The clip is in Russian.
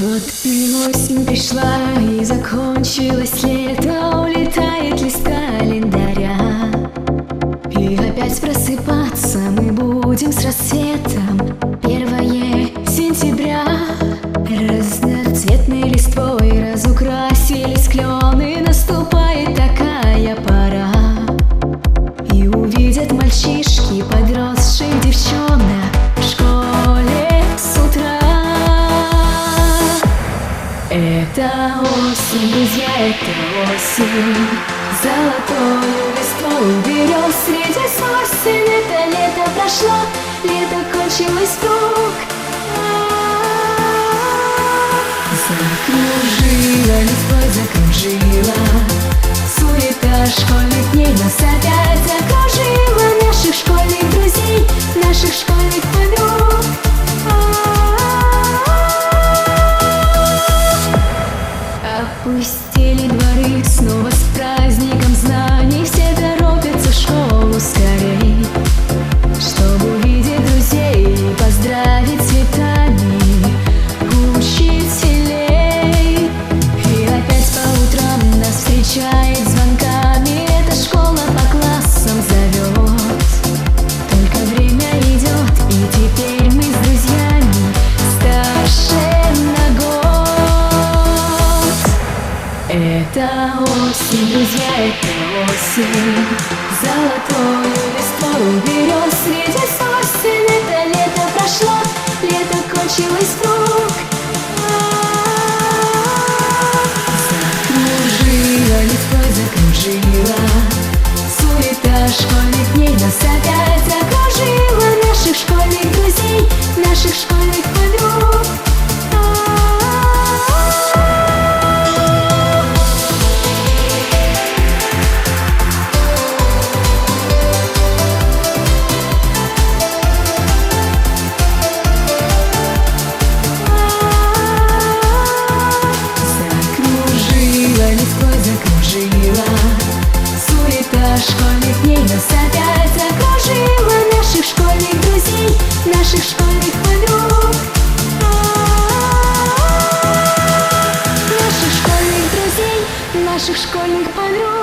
Вот и осень пришла, и закончилось лето. Улетает лист календаря И опять просыпаться мы будем с рассветом. Первое сентября. Разноцветной листвой разукрасились клены Наступает такая пора. И увидят мальчишки подросших девчонок Это осень, друзья, это осень. Золотую листву берем среди сосен. Это лето прошло, лето кончилось вдруг. Закружила листвой, закружила Опустили дворы снова с праздником знаний. Все торопятся в школу скорей Осень, друзья, это осень Золотую листву берет среди Наших школьных друзей, наших школьных подруг